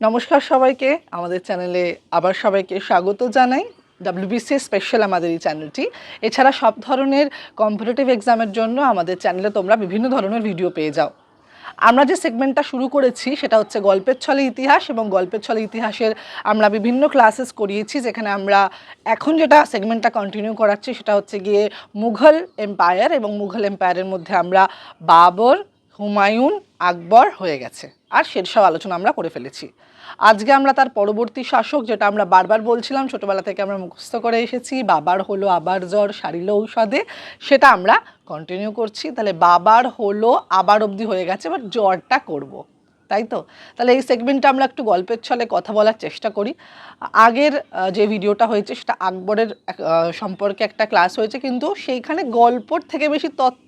নমস্কার সবাইকে। আমাদের চ্যানেলে আবার সবাইকে স্বাগত জানাই। ডাব্লিউবিসি স্পেশাল আমাদের এই চ্যানেলটি এছাড়া সব ধরনের কম্পিটিটিভ এক্সামের জন্য আমাদের চ্যানেলে তোমরা বিভিন্ন ধরনের ভিডিও পেয়ে যাও। আমরা যে সেগমেন্টটা শুরু করেছি, সেটা হচ্ছে গল্পের ছলে ইতিহাস এবং গল্পের ছলে ইতিহাসের আমরা বিভিন্ন ক্লাসেস করিয়েছি, যেখানে আমরা এখন যেটা সেগমেন্টটা কন্টিনিউ করাচ্ছি, সেটা হচ্ছে গিয়ে মুঘল এম্পায়ার এবং মুঘল এম্পায়ারের মধ্যে আমরা বাবর, হুমায়ুন, আকবর হয়ে গেছে। আর শেরশাহ আলোচনা আমরা করে ফেলেছি। আজকে আমরা তার পরবর্তী শাসক, যেটা আমরা বারবার বলছিলাম, ছোটবেলা থেকে আমরা মুখস্থ করে এসেছি, বাবার হলো আবার জ্বর সারিল ঔষধে, সেটা আমরা কন্টিনিউ করছি। তাহলে বাবার হলো আবার অবধি হয়ে গেছে, এবার জ্বরটা করব। তাই তো? তাহলে এই সেগমেন্টটা আমরা একটু গল্পের ছলে কথা বলার চেষ্টা করি। আগের যে ভিডিওটা হয়েছে, সেটা আকবরের সম্পর্কে একটা ক্লাস হয়েছে, কিন্তু সেইখানে গল্পর থেকে বেশি তথ্য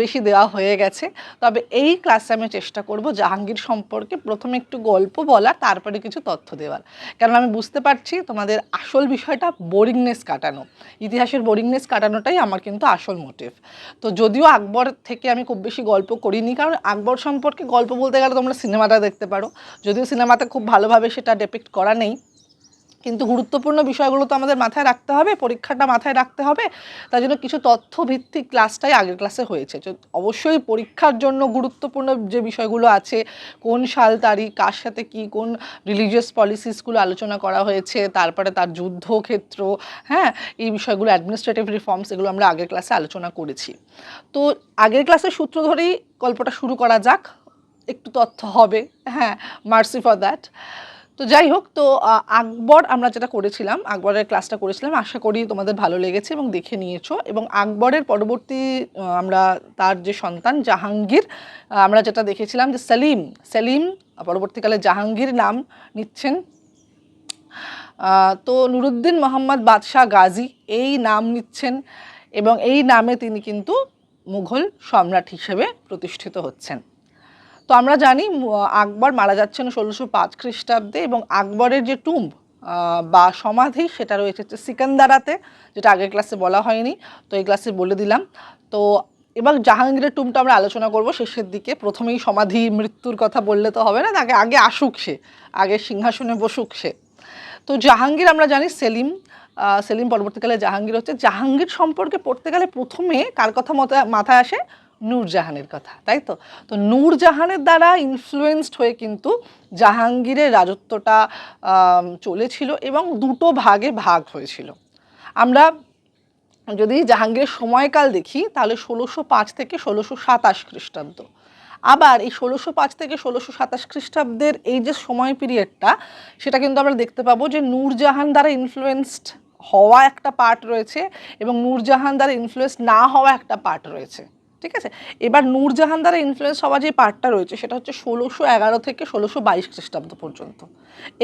বেশি দেওয়া হয়ে গেছে। তবে এই ক্লাসে আমি চেষ্টা করব জাহাঙ্গীর সম্পর্কে প্রথমে একটু গল্প বলা, তারপরে কিছু তথ্য দেওয়ার। কারণ আমি বুঝতে পারছি তোমাদের আসল বিষয়টা বোরিংনেস কাটানো। ইতিহাসের বোরিংনেস কাটানোটাই আমার কিন্তু আসল মোটিভ তো যদিও আকবর থেকে আমি খুব বেশি গল্প করিনি, কারণ আকবর সম্পর্কে গল্প বলতে গেলে তোমরা সিনেমাটা দেখতে পারো। যদিও সিনেমাতে খুব ভালোভাবে সেটা ডেপিক্ট করা নেই কিন্তু গুরুত্বপূর্ণ বিষয়গুলো তো আমাদের মাথায় রাখতে হবে, পরীক্ষাটা মাথায় রাখতে হবে। তার জন্য কিছু তথ্য ভিত্তিক ক্লাসটাই আগের ক্লাসে হয়েছে। অবশ্যই পরীক্ষার জন্য গুরুত্বপূর্ণ যে বিষয়গুলো আছে, কোন সাল তারিখ, কার সাথে কি, কোন রিলিজিয়াস পলিসিসগুলো আলোচনা করা হয়েছে, তারপরে তার যুদ্ধক্ষেত্র হ্যাঁ এই বিষয়গুলো অ্যাডমিনিস্ট্রেটিভ রিফর্মস এগুলো আমরা আগের ক্লাসে আলোচনা করেছি। তো আগের ক্লাসের সূত্র ধরেই গল্পটা শুরু করা যাক। একটু তথ্য হবে হ্যাঁ মার্সি ফর দ্যাট তো যাই হোক, তো আকবর আমরা যেটা করেছিলাম, আকবরের ক্লাসটা করেছিলাম, আশা করি তোমাদের ভালো লেগেছে এবং দেখে নিয়েছো। এবং আকবরের পরবর্তী আমরা তার যে সন্তান জাহাঙ্গীর আমরা যেটা দেখেছিলাম যে সেলিম সেলিম পরবর্তীকালে জাহাঙ্গীর নাম নিচ্ছেন। তো নুরুদ্দিন মোহাম্মদ বাদশাহ গাজী এই নাম নিচ্ছেন এবং এই নামে তিনি কিন্তু মুঘল সম্রাট হিসেবে প্রতিষ্ঠিত হচ্ছেন। তো আমরা জানি আকবর মারা যাচ্ছেন ষোলোশো পাঁচ খ্রিস্টাব্দে এবং আকবরের যে টুম্ব বা সমাধি সেটা রয়েছে হচ্ছে সিকান্দারাতে, যেটা আগের ক্লাসে বলা হয়নি, তো এই ক্লাসে বলে দিলাম। তো এবার জাহাঙ্গীরের টুমটা আমরা আলোচনা করব শেষের দিকে। প্রথমেই সমাধি, মৃত্যুর কথা বললে তো হবে না, তাকে আগে আসুক সে, আগে সিংহাসনে বসুক সে। তো জাহাঙ্গীর আমরা জানি সেলিম সেলিম পরবর্তীকালে জাহাঙ্গীর হচ্ছে। জাহাঙ্গীর সম্পর্কে পড়তে গেলে প্রথমে কার কথা মতে, মাথায় আসে? নূরজাহানের কথা, তাই তো? তো নূরজাহানের দ্বারা ইনফ্লুয়েসড হয়ে কিন্তু জাহাঙ্গীরের রাজত্বটা চলেছিল এবং দুটো ভাগে ভাগ হয়েছিল। আমরা যদি জাহাঙ্গীরের সময়কাল দেখি, তাহলে ষোলোশো পাঁচ থেকে ষোলোশো সাতাশ খ্রিস্টাব্দ। আবার এই ষোলোশো পাঁচ থেকে ষোলোশো সাতাশ খ্রিস্টাব্দের এই যে সময় পিরিয়ডটা সেটা কিন্তু আমরা দেখতে পাবো যে নূরজাহান দ্বারা ইনফ্লুয়েসড হওয়া একটা পার্ট রয়েছে এবং নূরজাহান দ্বারা ইনফ্লুয়েস না হওয়া একটা পার্ট রয়েছে। ঠিক আছে? এবার নূরজাহান দ্বারা ইনফ্লুয়েন্স হওয়া যে পার্টটা রয়েছে, সেটা হচ্ছে ষোলোশো এগারো থেকে ষোলোশো বাইশ খ্রিস্টাব্দ পর্যন্ত।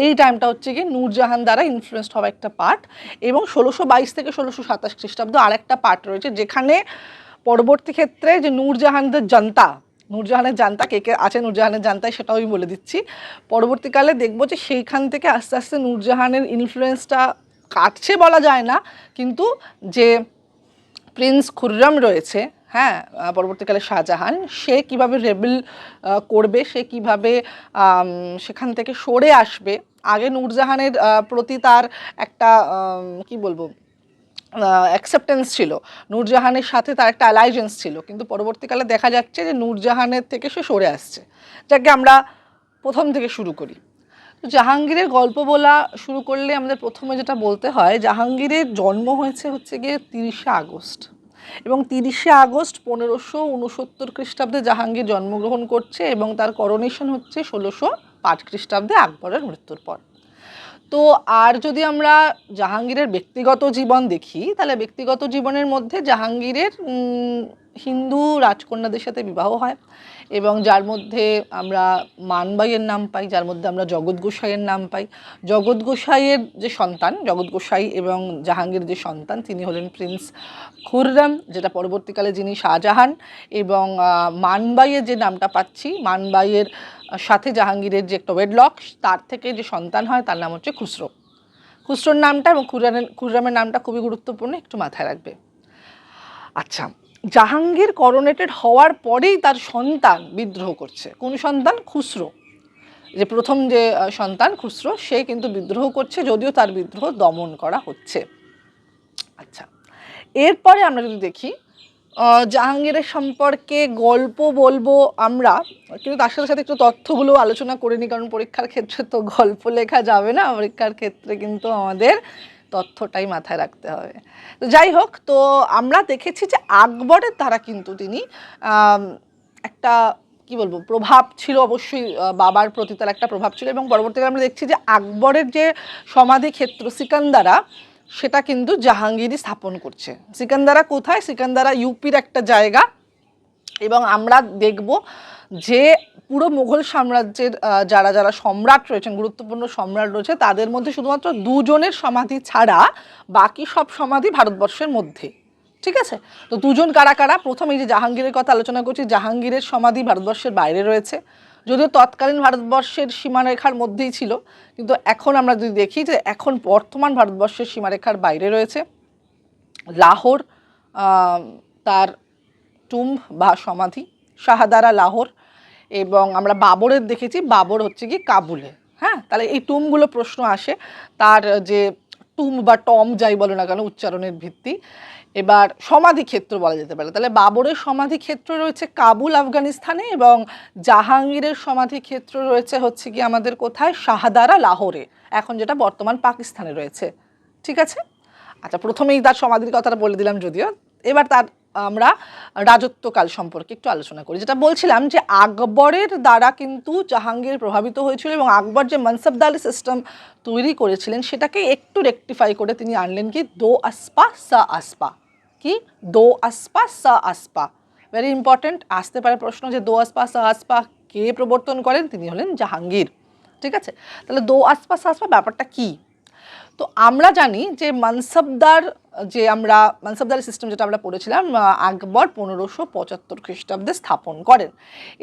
এই টাইমটা হচ্ছে গিয়ে নূরজাহান দ্বারা ইনফ্লুয়েসড হওয়া একটা পার্ট এবং ষোলোশো বাইশ থেকে ষোলোশো সাতাশ খ্রিস্টাব্দ আরেকটা পার্ট রয়েছে, যেখানে পরবর্তী ক্ষেত্রে যে নূরজাহানদের জনতা, নূরজাহানের জানতা, কে কে আছে নূরজাহানের জানতায় সেটাও আমি বলে দিচ্ছি। পরবর্তীকালে দেখব যে সেইখান থেকে আস্তে আস্তে নূরজাহানের ইনফ্লুয়েন্সটা কাটছে বলা যায় না, কিন্তু যে প্রিন্স খুররম রয়েছে হ্যাঁ পরবর্তীকালে শাহজাহান, সে কীভাবে রেবেল করবে, সে কীভাবে সেখান থেকে সরে আসবে, আগে নূরজাহানের প্রতি তার একটা কি বলব অ্যাকসেপ্টেন্স ছিল। নূরজাহানের সাথে তার একটা অ্যালাইজেন্স ছিল, কিন্তু পরবর্তীকালে দেখা যাচ্ছে যে নূরজাহানের থেকে সে সরে আসছে। যাকে আমরা প্রথম থেকে শুরু করি। জাহাঙ্গীরের গল্প বলা শুরু করলে আমাদের প্রথমে যেটা বলতে হয়, জাহাঙ্গীরের জন্ম হয়েছে হচ্ছে গিয়ে তিরিশে আগস্ট। এবং তিরিশে আগস্ট পনেরোশো উনসত্তর খ্রিস্টাব্দে জাহাঙ্গীর জন্মগ্রহণ করছে এবং তার করোনেশন হচ্ছে ষোলোশো পাঁচ খ্রিস্টাব্দে আকবরের মৃত্যুর পর। তো আর যদি আমরা জাহাঙ্গীরের ব্যক্তিগত জীবন দেখি, তাহলে ব্যক্তিগত জীবনের মধ্যে জাহাঙ্গীরের হিন্দু রাজকন্যাদের সাথে বিবাহ হয় এবং যার মধ্যে আমরা মানবাইয়ের নাম পাই, যার মধ্যে আমরা জগৎ গোসাইয়ের নাম পাই। জগৎ গোসাইয়ের যে সন্তান, জগৎ গোসাই এবং জাহাঙ্গীর যে সন্তান, তিনি হলেন প্রিন্স খুররাম, যেটা পরবর্তীকালে যিনি শাহজাহান এবং মানবাইয়ের যে নামটা পাচ্ছি, মানবাইয়ের সাথে জাহাঙ্গীরের যে একটা ওয়েডলক তার থেকে যে সন্তান হয়, তার নাম হচ্ছে খুসরো। খুসরোর নামটা এবং খুরানের খুররামের নামটা খুবই গুরুত্বপূর্ণ, একটু মাথায় রাখবে। আচ্ছা জাহাঙ্গীর করোনেটেড হওয়ার পরেই তার সন্তান বিদ্রোহ করছে। কোন সন্তান? খুসরো। যে প্রথম যে সন্তান খুসরো, সে কিন্তু বিদ্রোহ করছে, যদিও তার বিদ্রোহ দমন করা হচ্ছে। আচ্ছা এরপরে আমরা যদি দেখি জাহাঙ্গীরের সম্পর্কে গল্প বলব আমরা, কিন্তু তার সাথে সাথে একটু তথ্যগুলো আলোচনা করে নিই, কারণ পরীক্ষার ক্ষেত্রে তো গল্প লেখা যাবে না, পরীক্ষার ক্ষেত্রে কিন্তু আমাদের তথ্যটাই মাথায় রাখতে হবে। তো যাই হোক, তো আমরা দেখেছি যে আকবরের দ্বারা কিন্তু তিনি একটা, কি বলব, প্রভাব ছিল অবশ্যই বাবার প্রতি তার একটা প্রভাব ছিল এবং পরবর্তীকালে আমরা দেখছি যে আকবরের যে সমাধি ক্ষেত্র সিকান্দারা, সেটা কিন্তু জাহাঙ্গীরই স্থাপন করছে। সিকান্দারা কোথায়? সিকান্দারা ইউপির একটা জায়গা এবং আমরা দেখব যে পুরো মুঘল সাম্রাজ্যের যারা যারা সম্রাট রয়েছেন, গুরুত্বপূর্ণ সম্রাট রয়েছে, তাদের মধ্যে শুধুমাত্র দুজনের সমাধি ছাড়া বাকি সব সমাধি ভারতবর্ষের মধ্যে। ঠিক আছে? তো দুজন কারা কারা? প্রথম এই যে জাহাঙ্গীরের কথা আলোচনা করছি, জাহাঙ্গীরের সমাধি ভারতবর্ষের বাইরে রয়েছে। যদিও তৎকালীন ভারতবর্ষের সীমারেখার মধ্যেই ছিল, কিন্তু এখন আমরা যদি দেখি যে এখন বর্তমান ভারতবর্ষের সীমারেখার বাইরে রয়েছে, লাহোর তার টুম্ব বা সমাধি, শাহাদারা লাহোর এবং আমরা বাবরের দেখেছি, বাবর হচ্ছে কি কাবুলে। হ্যাঁ? তাহলে এই টুমগুলো প্রশ্ন আসে। তার যে টুম বা টম যাই বলো না কেন, উচ্চারণের ভিত্তি। এবার সমাধি ক্ষেত্র বলা যেতে পারে। তাহলে বাবরের সমাধি ক্ষেত্র রয়েছে কাবুল আফগানিস্তানে এবং জাহাঙ্গীরের সমাধি ক্ষেত্র রয়েছে হচ্ছে কি আমাদের কোথায়? শাহাদারা লাহোরে। এখন যেটা বর্তমান পাকিস্তানে রয়েছে। ঠিক আছে? আচ্ছা প্রথমেই তার সমাধির কথাটা বলে দিলাম যদিও। এবার তার আমরা রাজত্বকাল সম্পর্কে একটু আলোচনা করি। যেটা বলছিলাম যে আকবরের দ্বারা কিন্তু জাহাঙ্গীর প্রভাবিত হয়েছিল এবং আকবর যে মনসবদারি সিস্টেম তৈরি করেছিলেন, সেটাকে একটু রেকটিফাই করে তিনি আনলেন কি? দো আসপা, সা আসপা। কি? দো আসপা, সা আসপা। ভেরি ইম্পর্ট্যান্ট আসতে পারে প্রশ্ন যে দো আসপা, সা আসপা কে প্রবর্তন করেন? তিনি হলেন জাহাঙ্গীর। ঠিক আছে? তাহলে দো আসপা, সা আসপা ব্যাপারটা কী? তো আমরা জানি যে মানসবদার, যে আমরা, মানসবদারি সিস্টেম যেটা আমরা পড়েছিলাম আকবর পনেরোশো পঁচাত্তর খ্রিস্টাব্দে স্থাপন করেন।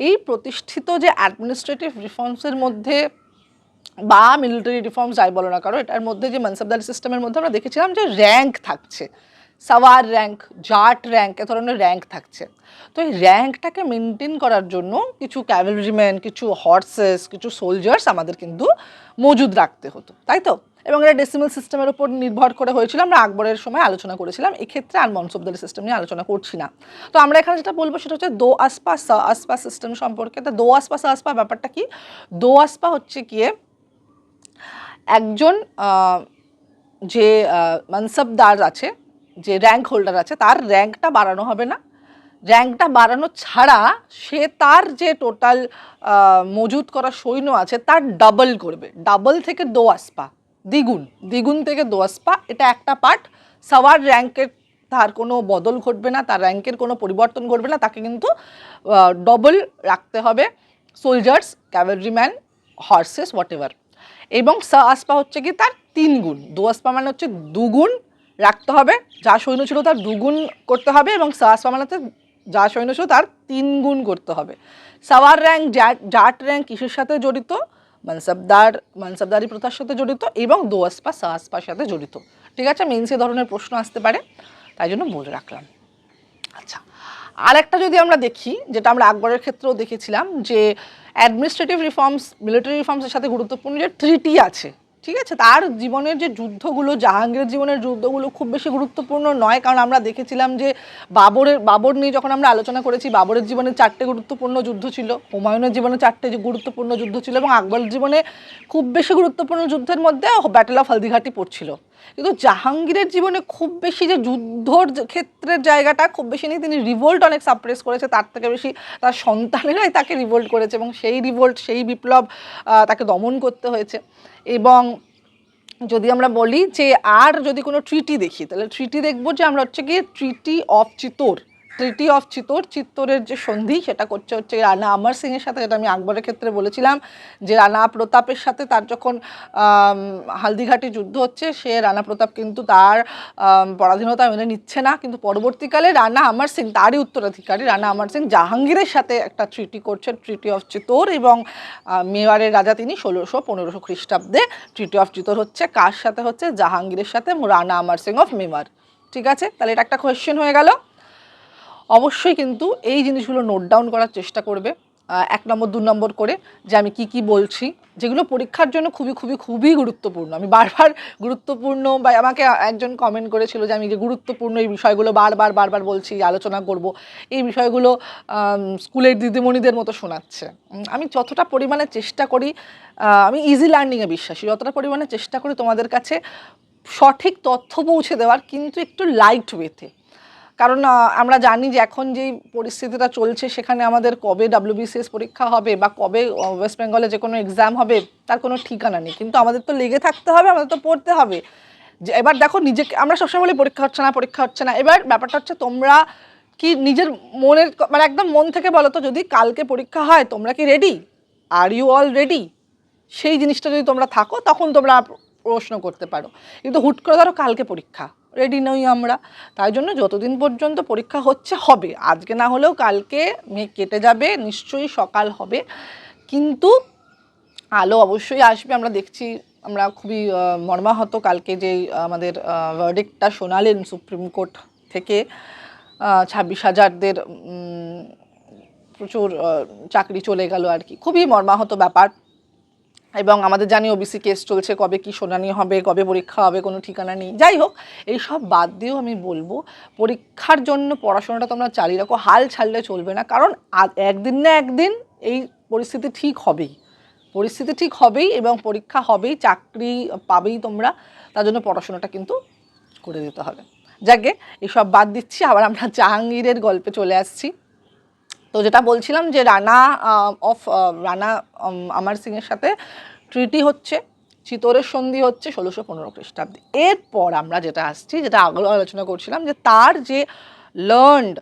এই প্রতিষ্ঠিত যে অ্যাডমিনিস্ট্রেটিভ রিফর্মসের মধ্যে বা মিলিটারি রিফর্মস যাই বলো না কারও এটার মধ্যে যে মানসবদারি সিস্টেমের মধ্যে আমরা দেখেছিলাম যে র্যাঙ্ক থাকছে। সাওয়ার র্যাঙ্ক জাট র্যাঙ্ক এ ধরনের র্যাঙ্ক থাকছে। তো এই র্যাঙ্কটাকে মেনটেন করার জন্য কিছু ক্যাভেলরিম্যান কিছু হর্সেস কিছু সোলজার্স আমাদের কিন্তু মজুদ রাখতে হতো। তাই তো? এবং এটা ডেসিমাল সিস্টেমের উপর নির্ভর করে হয়েছিল। আমরা আকবরের সময় আলোচনা করেছিলাম। এক্ষেত্রে আর মনসবদারি সিস্টেম নিয়ে আলোচনা করছি না। তো আমরা এখানে যেটা বলব সেটা হচ্ছে দো আসপা স, আসপা সিস্টেম সম্পর্কে। তা দো আসপা স, আসপা ব্যাপারটা কি? দো আসপা হচ্ছে গিয়ে একজন যে মানসবদার আছে, যে র্যাঙ্ক হোল্ডার আছে, তার র্যাঙ্কটা বাড়ানো হবে না। র্যাঙ্কটা বাড়ানো ছাড়া সে তার যে টোটাল মজুত করা সৈন্য আছে, তার ডাবল করবে। ডাবল থেকে দো আসপা। দ্বিগুণ দ্বিগুণ থেকে দো আসপা এটা একটা পার্ট। সবার র্যাঙ্কের তার কোনো বদল ঘটবে না, তার র্যাঙ্কের কোনো পরিবর্তন ঘটবে না, তাকে কিন্তু ডবল রাখতে হবে। Soldiers cavalryman horses whatever এবং স আসপা হচ্ছে কি? তার তিন গুণ দু আসপা মানে হচ্ছে দুগুণ রাখতে হবে। যা সৈন্য ছিল তার দুগুণ করতে হবে এবং স আসপা মানে হচ্ছে যা সৈন্য ছিল তার তিন গুণ করতে হবে। সাওয়ার র্যাঙ্ক জাট র্যাঙ্ক কিসের সাথে জড়িত? মানসবদার, মানসাবদারি প্রথার সাথে জড়িত এবং দোয়াসপা সাহাসপার সাথে জড়িত। ঠিক আছে মেন্সে ধরনের প্রশ্ন আসতে পারে, তাই জন্য বলে রাখলাম। আচ্ছা আর একটা যদি আমরা দেখি, যেটা আমরা আকবরের ক্ষেত্রেও দেখেছিলাম, যে অ্যাডমিনিস্ট্রেটিভ রিফর্মস মিলিটারি রিফর্মসের সাথে গুরুত্বপূর্ণ যে ট্রিটি আছে ঠিক আছে? তার জীবনের যে যুদ্ধগুলো, জাহাঙ্গীরের জীবনের যুদ্ধগুলো খুব বেশি গুরুত্বপূর্ণ নয়। কারণ আমরা দেখেছিলাম যে বাবরের, বাবর নিয়ে যখন আমরা আলোচনা করেছি, বাবরের জীবনে চারটে গুরুত্বপূর্ণ যুদ্ধ ছিল। হুমায়ুনের জীবনে চারটে যে গুরুত্বপূর্ণ যুদ্ধ ছিল এবং আকবরের জীবনে খুব বেশি গুরুত্বপূর্ণ যুদ্ধের মধ্যে ব্যাটেল অফ হলদিঘাটি পড়ছিল। কিন্তু জাহাঙ্গীরের জীবনে খুব বেশি যে যুদ্ধর ক্ষেত্রের জায়গাটা, খুব বেশি নেই। তিনি রিভোল্ট অনেক সাপ্রেস করেছে। তার থেকে বেশি তার সন্তানেরাই তাকে রিভোল্ট করেছে এবং সেই রিভোল্ট সেই বিপ্লব তাকে দমন করতে হয়েছে। এবং যদি আমরা বলি যে আর যদি কোনো ট্রিটি দেখি, তাহলে ট্রিটি দেখব যে আমরা হচ্ছে গিয়ে treaty of Chittor treaty of Chittor চিত্তোরের যে সন্ধি, সেটা করছে হচ্ছে রানা আমর সিংয়ের সাথে, যেটা আমি আকবরের ক্ষেত্রে বলেছিলাম, যে রানা প্রতাপের সাথে তার যখন হালদিঘাটি যুদ্ধ হচ্ছে, সে রানা প্রতাপ কিন্তু তার পরাধীনতা মেনে নিচ্ছে না। কিন্তু পরবর্তীকালে রানা আমর সিং, তারই উত্তরাধিকারী রানা আমর সিং জাহাঙ্গীরের সাথে একটা ট্রিটি করছে ট্রিটি অফ চিতোর এবং মেওয়ারের রাজা তিনি ষোলোশো পনেরোশো খ্রিস্টাব্দে ট্রিটি অফ চিতোর হচ্ছে, কার সাথে হচ্ছে? জাহাঙ্গীরের সাথে, রানা আমার সিং অফ মেওয়ার ঠিক আছে? তাহলে এটা একটা কোয়েশ্চেন হয়ে গেল। অবশ্যই কিন্তু এই জিনিসগুলো নোট ডাউন করার চেষ্টা করবে এক নম্বর, দু নম্বর করে যে আমি কি কি বলছি, যেগুলো পরীক্ষার জন্য খুবই খুবই খুবই গুরুত্বপূর্ণ। আমি বারবার গুরুত্বপূর্ণ বা আমাকে একজন কমেন্ট করেছিল যে আমি যে গুরুত্বপূর্ণ এই বিষয়গুলো বারবার বারবার বলছি, আলোচনা করব, এই বিষয়গুলো স্কুলের দিদিমণিদের মতো শোনাচ্ছে। আমি যতটা পরিমাণে চেষ্টা করি আমি ইজি লার্নিংয়ে বিশ্বাসী, যতটা পরিমাণে চেষ্টা করি তোমাদের কাছে সঠিক তথ্য পৌঁছে দেওয়ার, কিন্তু একটু লাইট ওয়েতে কারণ আমরা জানি যে এখন যেই পরিস্থিতিটা চলছে, সেখানে আমাদের কবে ডাব্লিউবিসিএস পরীক্ষা হবে বা কবে ওয়েস্ট বেঙ্গলে যে কোনো এক্সাম হবে, তার কোনো ঠিকানা নেই। কিন্তু আমাদের তো লেগে থাকতে হবে, আমাদের তো পড়তে হবে। যে এবার দেখো নিজেকে, আমরা সবসময় বলি পরীক্ষা হচ্ছে না, পরীক্ষা হচ্ছে না। এবার ব্যাপারটা হচ্ছে তোমরা কি নিজের মনের মানে একদম মন থেকে বলো তো, যদি কালকে পরীক্ষা হয়, তোমরা কি ready are you all ready সেই জিনিসটা যদি তোমরা থাকো, তখন তোমরা প্রশ্ন করতে পারো। কিন্তু হুট করে ধরো কালকে পরীক্ষা। রেডি নই আমরা। তাই জন্য যতদিন পর্যন্ত পরীক্ষা হচ্ছে, হবে। আজকে না হলেও কালকে মেঘ কেটে যাবে, নিশ্চয়ই সকাল হবে। কিন্তু আলো অবশ্যই আসবে। আমরা দেখছি, আমরা খুবই মর্মাহত কালকে যে আমাদের ভার্ডিক্টটা শোনালেন সুপ্রিম কোর্ট থেকে। ছাব্বিশ হাজারদের প্রচুর চাকরি চলে গেল আর কি। খুবই মর্মাহত ব্যাপার। এবং আমাদের জানি ওবিসি কেস চলছে, কবে কি শোনানি হবে, কবে পরীক্ষা হবে, কোনো ঠিকানা নেই। যাই হোক এইসব বাদ দিয়েও আমি বলব, পরীক্ষার জন্য পড়াশোনাটা তোমরা চালিয়ে রাখো, হাল ছাড়লে চলবে না, কারণ একদিন না একদিন এই পরিস্থিতি ঠিক হবেই। পরিস্থিতি ঠিক হবেই এবং পরীক্ষা হবেই, চাকরি পাবেই তোমরা, তার জন্য পড়াশোনাটা কিন্তু করে দিতে হবে। যাকে এসব বাদ দিচ্ছি, আবার আমরা জাহাঙ্গীরের গল্পে চলে আসছি। তো যেটা বলছিলাম যে রানা অফ রানা আমার সিংয়ের সাথে ট্রিটি হচ্ছে, চিতোরের সন্ধি হচ্ছে ষোলোশো পনেরো খ্রিস্টাব্দে। এরপর আমরা যেটা আসছি, যেটা আগেও আলোচনা করছিলাম যে তার যে লার্নড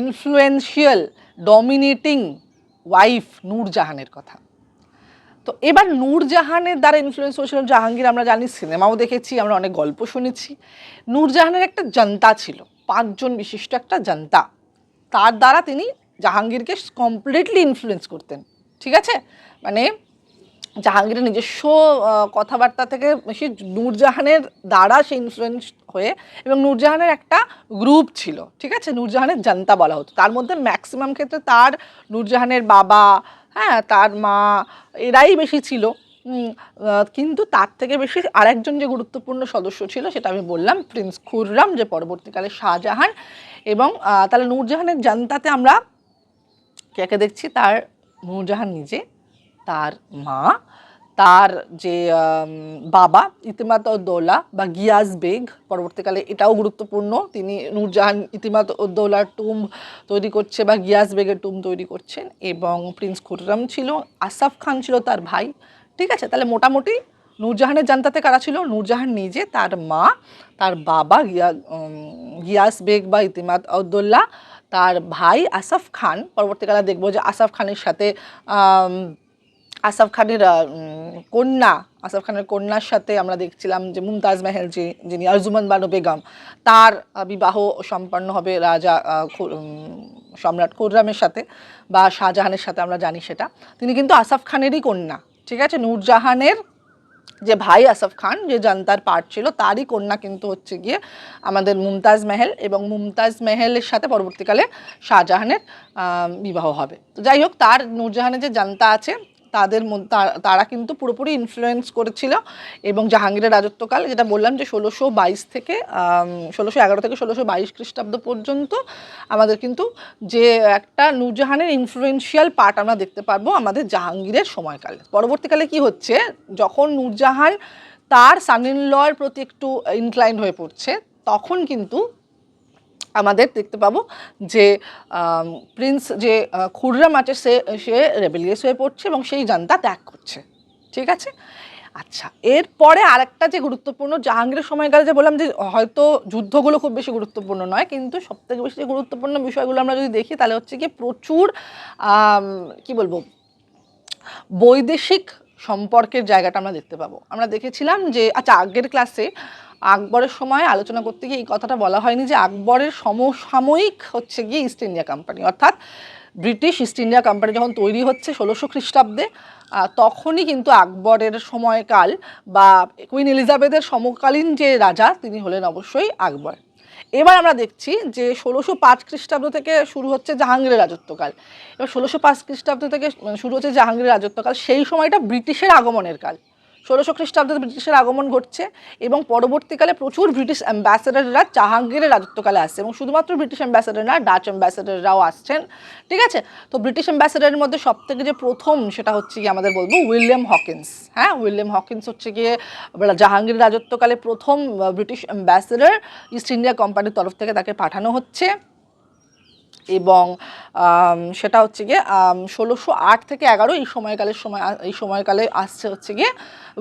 ইনফ্লুয়েন্সিয়াল ডমিনেটিং ওয়াইফ নূরজাহানের কথা। তো এবার নূরজাহানের দ্বারা ইনফ্লুয়েন্স হয়েছিল জাহাঙ্গীর, আমরা জানি, সিনেমাও দেখেছি, আমরা অনেক গল্প শুনেছি। নূরজাহানের একটা জনতা ছিল, পাঁচজন বিশিষ্ট একটা জনতা। তার দ্বারা তিনি জাহাঙ্গীরকে কমপ্লিটলি ইনফ্লুয়েন্স করতেন, ঠিক আছে? মানে জাহাঙ্গীরের নিজস্ব কথাবার্তা থেকে বেশি নূরজাহানের দ্বারা সে ইনফ্লুয়েন্স হয়ে এবং নূরজাহানের একটা গ্রুপ ছিল, ঠিক আছে? নূরজাহানের জনতা বলা হতো। তার মধ্যে ম্যাক্সিমাম ক্ষেত্রে তার, নূরজাহানের বাবা হ্যাঁ তার মা, এরাই বেশি ছিল। কিন্তু তার থেকে বেশি আরেকজন যে গুরুত্বপূর্ণ সদস্য ছিল, সেটা আমি বললাম, প্রিন্স খুররাম, যে পরবর্তীকালে শাহজাহান এবং তাহলে নূরজাহানের জানতাতে আমরা কে দেখছি? তার নূরজাহান নিজে, তার মা, তার যে বাবা, ইতিমাত উদ্দৌলা বা গিয়াস বেগ, পরবর্তীকালে এটাও গুরুত্বপূর্ণ। তিনি নূরজাহান ইতিমাত উদ্দৌলার টুম তৈরি করছে বা গিয়াস বেগের টুম তৈরি করছেন এবং প্রিন্স খুররাম ছিল আসাফ খান ছিল তার ভাই। ঠিক আছে, তাহলে মোটামুটি নূরজাহানের জানতাতে কারা ছিল? নূরজাহান নিজে, তার মা, তার বাবা গিয়া গিয়াস বেগ বা ইতিমাত উদ্দৌলা তার ভাই আসাফ খান, পরবর্তীকালে দেখব যে আসাফ খানের সাথে আসাফ খানের কন্যা, আসাফ খানের কন্যার সাথে আমরা দেখছিলাম যে মুমতাজ মেহেল যে, যিনি আরজুমান বানু বেগম, তার বিবাহ সম্পন্ন হবে রাজা সম্রাট খুররামের সাথে বা শাহজাহানের সাথে, আমরা জানি সেটা। তিনি কিন্তু আসাফ খানেরই কন্যা, ঠিক আছে? নূরজাহানের যে ভাই আসফ খান, যে জনতার পার্ট ছিল, তারই কন্যা কিন্তু হচ্ছে গিয়ে আমাদের মুমতাজ মেহেল এবং মুমতাজ মেহেলের সাথে পরবর্তীকালে শাহজাহানের বিবাহ হবে। তো যাই হোক, তার নূরজাহানের যে জান্তা আছে তাদের তারা কিন্তু পুরোপুরি ইনফ্লুয়েন্স করেছিল এবং জাহাঙ্গীরের রাজত্বকাল, যেটা বললাম যে ষোলোশো বাইশ থেকে ষোলোশো এগারো থেকে ষোলোশো বাইশ খ্রিস্টাব্দ পর্যন্ত আমাদের কিন্তু যে একটা নূরজাহানের ইনফ্লুয়েন্সিয়াল পার্ট আমরা দেখতে পারব আমাদের জাহাঙ্গীরের সময়কালে। পরবর্তীকালে কি হচ্ছে? যখন নূরজাহান তার সান ইন লর প্রতি একটু ইনক্লাইন হয়ে পড়ছে, তখন কিন্তু আমাদের দেখতে পাবো যে প্রিন্স যে খুররাম আছে সে সে রেবেলিয়াস হয়ে পড়ছে এবং সেই জানতা ত্যাগ করছে। ঠিক আছে? আচ্ছা এরপরে আরেকটা যে গুরুত্বপূর্ণ জাহাঙ্গীরের সময়কালে যে বললাম যে, হয়তো যুদ্ধগুলো খুব বেশি গুরুত্বপূর্ণ নয়, কিন্তু সবথেকে বেশি যে গুরুত্বপূর্ণ বিষয়গুলো আমরা যদি দেখি, তাহলে হচ্ছে কি প্রচুর কি বলব, বৈদেশিক সম্পর্কের জায়গাটা আমরা দেখতে পাবো। আমরা দেখেছিলাম যে আচ্ছা আগের ক্লাসে আকবরের সময় আলোচনা করতে গিয়ে এই কথাটা বলা হয়নি যে, আকবরের সমসাময়িক হচ্ছে গিয়ে ইস্ট ইন্ডিয়া কোম্পানি অর্থাৎ ব্রিটিশ ইস্ট ইন্ডিয়া কোম্পানি যখন তৈরি হচ্ছে ষোলোশো খ্রিস্টাব্দে তখনই কিন্তু আকবরের সময়কাল বা কুইন এলিজাবেথের সমকালীন যে রাজা, তিনি হলেন অবশ্যই আকবর। এবার আমরা দেখছি যে ষোলোশো পাঁচ খ্রিস্টাব্দ থেকে শুরু হচ্ছে জাহাঙ্গীরের রাজত্বকাল। এবার ষোলোশো পাঁচ খ্রিস্টাব্দ থেকে মানে শুরু হচ্ছে জাহাঙ্গীরের রাজত্বকাল, সেই সময়টা ব্রিটিশের আগমনের কাল। ষোলোশো খ্রিস্টাব্দে ব্রিটিশের আগমন ঘটছে এবং পরবর্তীকালে প্রচুর ব্রিটিশ অ্যাম্বাসেডাররা জাহাঙ্গীরের রাজত্বকালে আসছে এবং শুধুমাত্র ব্রিটিশ অ্যাম্বাসেডার না ডাচ অ্যাম্বাসেডাররাও আসছেন। ঠিক আছে? তো ব্রিটিশ অ্যাম্বাসেডারের মধ্যে সব থেকে যে প্রথম সেটা হচ্ছে গিয়ে আমাদের বলব উইলিয়াম হকিন্স। হ্যাঁ? উইলিয়াম হকিন্স হচ্ছে গিয়ে বলা জাহাঙ্গীর রাজত্বকালে প্রথম ব্রিটিশ অ্যাম্বাসেডার ইস্ট ইন্ডিয়া কোম্পানির তরফ থেকে তাকে পাঠানো হচ্ছে। এবং সেটা হচ্ছে গিয়ে ষোলোশো আট থেকে এগারো এই সময়কালের সময়, এই সময়কালে আসছে হচ্ছে গিয়ে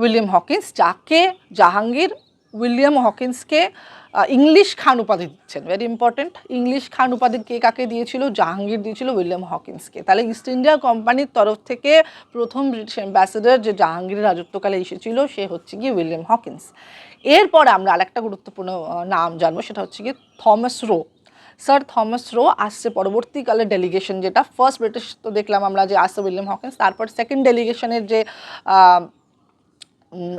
উইলিয়াম হকিন্স, যাকে জাহাঙ্গীর উইলিয়াম হকিন্সকে ইংলিশ খান উপাধি দিচ্ছেন। ভেরি ইম্পর্টেন্ট ইংলিশ খান উপাধি কে কাকে দিয়েছিল? জাহাঙ্গীর দিয়েছিল উইলিয়াম হকিন্সকে। তাহলে ইস্ট ইন্ডিয়া কোম্পানির তরফ থেকে প্রথম ব্রিটিশ অ্যাম্বাসেডার যে জাহাঙ্গীরের রাজত্বকালে এসেছিল, সে হচ্ছে গিয়ে উইলিয়াম হকিন্স। এরপর আমরা আরেকটা গুরুত্বপূর্ণ নাম জানব, সেটা হচ্ছে গিয়ে Thomas Roe. Sir Thomas Roe আসছে পরবর্তীকালে ডেলিগেশন যেটা। ফার্স্ট ব্রিটিশ তো দেখলাম আমরা যে আসছে উইলিয়াম হকিন্স, তারপর সেকেন্ড ডেলিগেশনের যে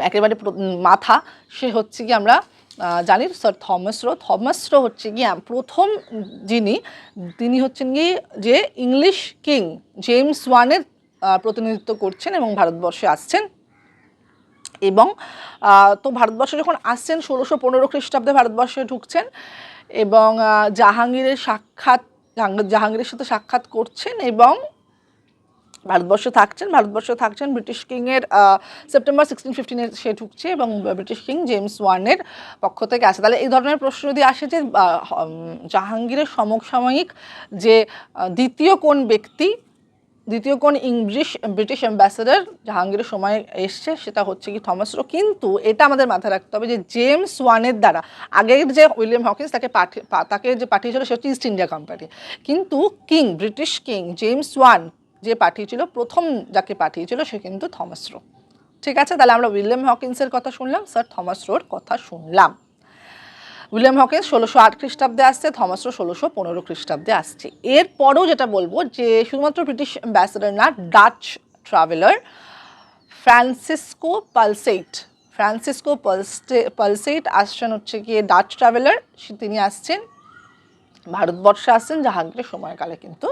একেবারে মাথা, সে হচ্ছে কি আমরা জানি sir Thomas Roe. Thomas Roe হচ্ছে কি প্রথম যিনি, তিনি হচ্ছেন গিয়ে যে ইংলিশ কিং জেমস ওয়ানের প্রতিনিধিত্ব করছেন এবং ভারতবর্ষে আসছেন। এবং তো ভারতবর্ষে যখন আসছেন, ষোলোশো পনেরো খ্রিস্টাব্দে ভারতবর্ষে ঢুকছেন এবং জাহাঙ্গীরের সাক্ষাৎ জাহাঙ্গীরের সাথে সাক্ষাৎ করছেন এবং ভারতবর্ষ থাকছেন ভারতবর্ষ থাকছেন ব্রিটিশ কিংয়ের সেপ্টেম্বর সিক্সটিন ফিফটিনে সে ঢুকছে এবং ব্রিটিশ কিং জেমস ওয়ানের পক্ষ থেকে আসে। তাহলে এই ধরনের প্রশ্ন যদি আসে যে জাহাঙ্গীরের সমসাময়িক যে দ্বিতীয় কোন ব্যক্তি দ্বিতীয় কোন ইংলিশ, ব্রিটিশ অ্যাম্বাসেডার জাহাঙ্গীরের সময় এসছে সেটা হচ্ছে কি থমাস রো। কিন্তু এটা আমাদের মাথায় রাখতে হবে যে জেমস ওয়ানের দ্বারা, আগের যে উইলিয়াম হকিন্স তাকে পাঠিয়ে তাকে যে পাঠিয়েছিল সে হচ্ছে ইস্ট ইন্ডিয়া কোম্পানি। কিন্তু king, British king James one যে পাঠিয়েছিল, প্রথম যাকে পাঠিয়েছিল সে কিন্তু থমাস রো। ঠিক আছে? তাহলে আমরা উইলিয়াম হকিন্সের কথা শুনলাম, স্যার থমাস রোর কথা শুনলাম। উইলিয়াম হকিন্স ষোলোশো আট খ্রিস্টাব্দে আসছে থমাস রো ষোলোশো পনেরো খ্রিস্টাব্দে আসছে। এরপরেও যেটা বলব যে, শুধুমাত্র ব্রিটিশ অ্যাম্বাসেডার না, Dutch traveller Francisco Pelsaert, Francisco পালসে Pelsaert আসছেন হচ্ছে গিয়ে ডাচ ট্রাভেলার তিনি আসছেন, ভারতবর্ষে আসছেন, জাহাঙ্গীরের সময়কালে কিন্তু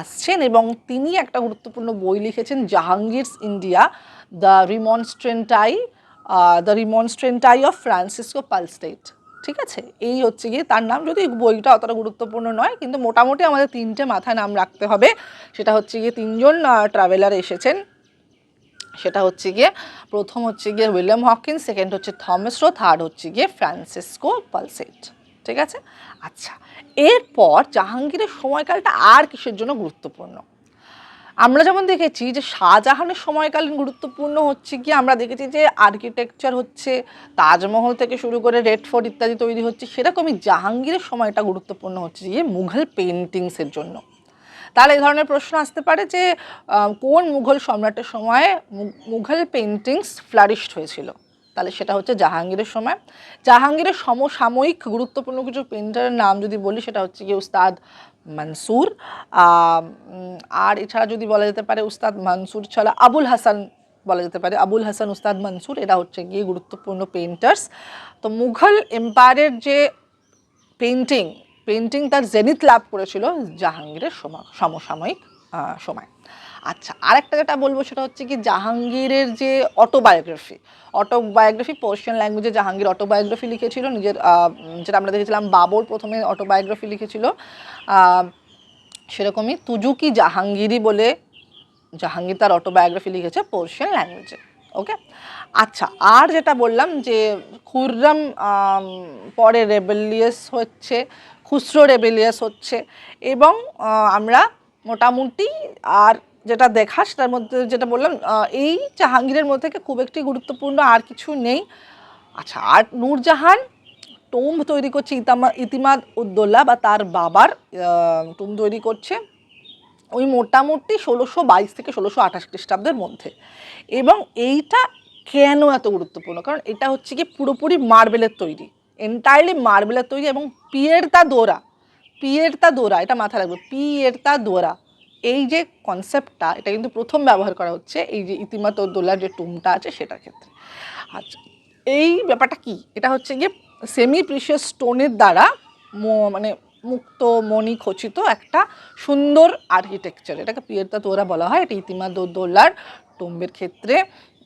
আসছেন এবং তিনি একটা গুরুত্বপূর্ণ বই লিখেছেন, Jahangir's India, the Remonstrantie the Remonstrantie of Francisco Pelsaert ঠিক আছে? এই হচ্ছে গিয়ে তার নাম। যদি বইটা অতটা গুরুত্বপূর্ণ নয়, কিন্তু মোটামুটি আমাদের তিনটে মাথায় নাম রাখতে হবে। সেটা হচ্ছে গিয়ে তিনজন ট্রাভেলার এসেছেন। সেটা হচ্ছে গিয়ে প্রথম হচ্ছে গিয়ে উইলিয়াম হকিন্স সেকেন্ড হচ্ছে থমাস রো থার্ড হচ্ছে গিয়ে ফ্রান্সিসকো পালসেট। ঠিক আছে? আচ্ছা এরপর জাহাঙ্গীরের সময়কালটা আর কিসের জন্য গুরুত্বপূর্ণ? আমরা যেমন দেখেছি যে শাহজাহানের সময়কালীন গুরুত্বপূর্ণ হচ্ছে কি, আমরা দেখেছি যে আর্কিটেকচার হচ্ছে, তাজমহল থেকে শুরু করে রেড ফোর্ট ইত্যাদি তৈরি হচ্ছে, সেরকমই জাহাঙ্গীরের সময়টা গুরুত্বপূর্ণ হচ্ছে যে মুঘল পেন্টিংসের জন্য। তাহলে এই ধরনের প্রশ্ন আসতে পারে যে কোন মুঘল সম্রাটের সময় মুঘল পেন্টিংস ফ্লারিশড হয়েছিল? তাহলে সেটা হচ্ছে জাহাঙ্গীরের সময়। জাহাঙ্গীরের সমসাময়িক গুরুত্বপূর্ণ কিছু পেন্টারের নাম যদি বলি, সেটা হচ্ছে গিয়ে উস্তাদ মনসুর। আর এছাড়া যদি বলা যেতে পারে উস্তাদ মনসুর ছাড়া আবুল হাসান বলা যেতে পারে। আবুল হাসান, উস্তাদ মনসুর, এরা হচ্ছে গিয়ে গুরুত্বপূর্ণ পেন্টার্স তো মুঘল এম্পায়ারের যে পেন্টিং পেন্টিং তার জেনিত লাভ করেছিল জাহাঙ্গীরের সমা- সমসাময়িক সময়। আচ্ছা আরেকটা যেটা বলব সেটা হচ্ছে কি জাহাঙ্গীরের যে অটোবায়োগ্রাফি অটোবায়োগ্রাফি পার্সিয়ান ল্যাঙ্গুয়েজে জাহাঙ্গীর অটোবায়োগ্রাফি লিখেছিল, নিজের যেটা আমরা দেখেছিলাম বাবর প্রথমে অটোবায়োগ্রাফি লিখেছিল সেরকমই তুজুকি জাহাঙ্গীরি বলে জাহাঙ্গীর তার অটোবায়োগ্রাফি লিখেছে পার্সিয়ান ল্যাঙ্গুয়েজে ওকে আচ্ছা আর যেটা বললাম যে খুররম পরে রেবেলিয়াস হচ্ছে খুচরো রেবেলিয়াস হচ্ছে এবং আমরা মোটামুটি আর যেটা দেখা, সেটার মধ্যে যেটা বললাম এই জাহাঙ্গীরের মধ্যে থেকে খুব একটি গুরুত্বপূর্ণ আর কিছু নেই। আচ্ছা আর নূরজাহান, টোম্ব তৈরি করছে ইতামা, ইতিমাদ উদ্দোল্লা বা তার বাবার টোম্ব তৈরি করছে ওই মোটামুটি ষোলোশো বাইশ থেকে ষোলোশো আঠাশ খ্রিস্টাব্দের মধ্যে। এবং এইটা কেন এত গুরুত্বপূর্ণ? কারণ এটা হচ্ছে কি পুরোপুরি মার্বেলের তৈরি এন্টায়ারলি মার্বেলের তৈরি এবং পিয়েরতা দোরা পিয়েরতা দোরা, এটা মাথায় রাখবে পিয়েরতা দোরা। এই যে কনসেপ্টটা এটা কিন্তু প্রথম ব্যবহার করা হচ্ছে এই যে ইতিমাত উদ্দোল্লার যে টুমটা আছে সেটার ক্ষেত্রে। আচ্ছা এই ব্যাপারটা কি? এটা হচ্ছে গিয়ে সেমি প্রিশিয়াস স্টোনের দ্বারা মানে মুক্ত মণি খচিত একটা সুন্দর আর্কিটেকচার এটাকে পিয়েরতা তোরা বলা হয়। এটা ইতিমাদোদ্দোল্লার টম্বের ক্ষেত্রে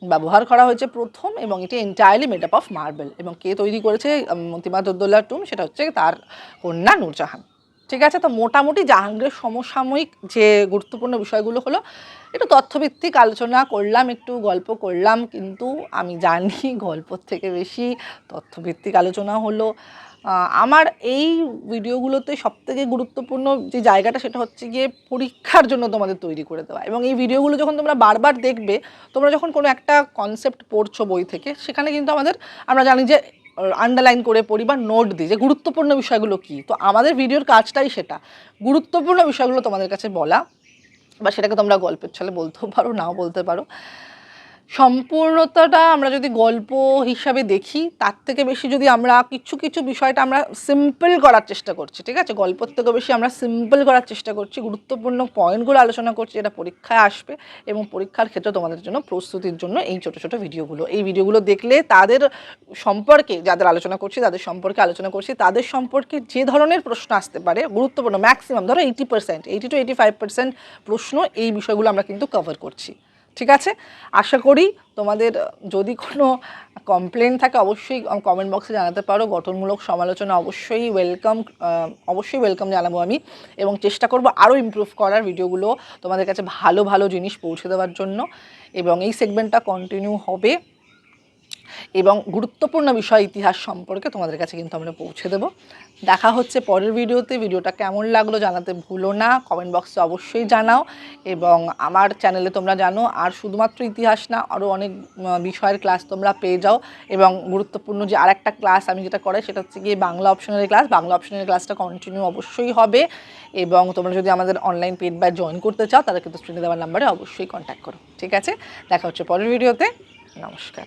ব্যবহার করা হয়েছে প্রথম এবং এটি entirely made up of marble এবং কে তৈরি করেছে ইতিমাদোদ্দোল্লার টুম সেটা হচ্ছে তার কন্যা নূরজাহান। ঠিক আছে? তো মোটামুটি জাহাঙ্গীরের সমসাময়িক যে গুরুত্বপূর্ণ বিষয়গুলো হলো, একটু তথ্যভিত্তিক আলোচনা করলাম, একটু গল্প করলাম, কিন্তু আমি জানি গল্পর থেকে বেশি তথ্যভিত্তিক আলোচনা হলো। আমার এই ভিডিওগুলোতে সবথেকে গুরুত্বপূর্ণ যে জায়গাটা সেটা হচ্ছে গিয়ে পরীক্ষার জন্য তোমাদের তৈরি করে দেওয়া। এবং এই ভিডিওগুলো যখন তোমরা বারবার দেখবে, তোমরা যখন কোনো একটা কনসেপ্ট পড়ছো বই থেকে, সেখানে কিন্তু আমাদের, আমরা জানি যে আন্ডারলাইন করে পড়ি বা নোট দিই যে গুরুত্বপূর্ণ বিষয়গুলো কি। তো আমাদের ভিডিওর কাজটাই সেটা। গুরুত্বপূর্ণ বিষয়গুলো তোমাদের কাছে বলা বা সেটাকে তোমরা গল্পের ছলে বলতেও পারো, নাও বলতে পারো। সম্পূর্ণতাটা আমরা যদি গল্প হিসাবে দেখি, তার থেকে বেশি যদি আমরা কিছু কিছু বিষয়টা আমরা সিম্পল করার চেষ্টা করছি, ঠিক আছে? গল্পের থেকে বেশি আমরা সিম্পল করার চেষ্টা করছি, গুরুত্বপূর্ণ পয়েন্টগুলো আলোচনা করছি, যেটা পরীক্ষায় আসবে এবং পরীক্ষার ক্ষেত্রে তোমাদের জন্য, প্রস্তুতির জন্য এই ছোটো ছোটো ভিডিওগুলো এই ভিডিওগুলো দেখলে তাদের সম্পর্কে, যাদের আলোচনা করছি, তাদের সম্পর্কে আলোচনা করছি, তাদের সম্পর্কে যে ধরনের প্রশ্ন আসতে পারে, গুরুত্বপূর্ণ ম্যাক্সিমাম ধরো eighty percent eighty to eighty five percent প্রশ্ন এই বিষয়গুলো আমরা কিন্তু কভার করছি। ঠিক আছে? আশা করি তোমাদের, যদি কোনো কমপ্লেন থাকে, অবশ্যই কমেন্ট বক্সে জানাতে পারো। গঠনমূলক সমালোচনা অবশ্যই ওয়েলকাম অবশ্যই ওয়েলকাম জানাব আমি। এবং চেষ্টা করব আরও ইমপ্রুভ করার ভিডিওগুলো তোমাদের কাছে ভালো ভালো জিনিস পৌঁছে দেওয়ার জন্য। এবং এই সেগমেন্টটা কন্টিনিউ হবে। এবং গুরুত্বপূর্ণ বিষয় ইতিহাস সম্পর্কে তোমাদের কাছে কিন্তু আমরা পৌঁছে দেব। দেখা হচ্ছে পরের ভিডিওতে। ভিডিওটা কেমন লাগল জানাতে ভুলো না। কমেন্ট বক্সে অবশ্যই জানাও। এবং আমার চ্যানেলে তোমরা জানো, আর শুধুমাত্র ইতিহাস না আরও অনেক বিষয়ের ক্লাস তোমরা পেয়ে যাও। এবং গুরুত্বপূর্ণ যে আরেকটা ক্লাস আমি যেটা করাই, সেটা হচ্ছে গিয়ে বাংলা অপশনের ক্লাস। বাংলা অপশনের ক্লাসটা কন্টিনিউ অবশ্যই হবে। এবং তোমরা যদি আমাদের অনলাইন পেড ব্যাচ জয়েন করতে চাও, তাহলে কিন্তু স্ক্রিনে দেওয়ার নাম্বারে অবশ্যই কন্ট্যাক্ট করো। ঠিক আছে? দেখা হচ্ছে পরের ভিডিওতে। নমস্কার।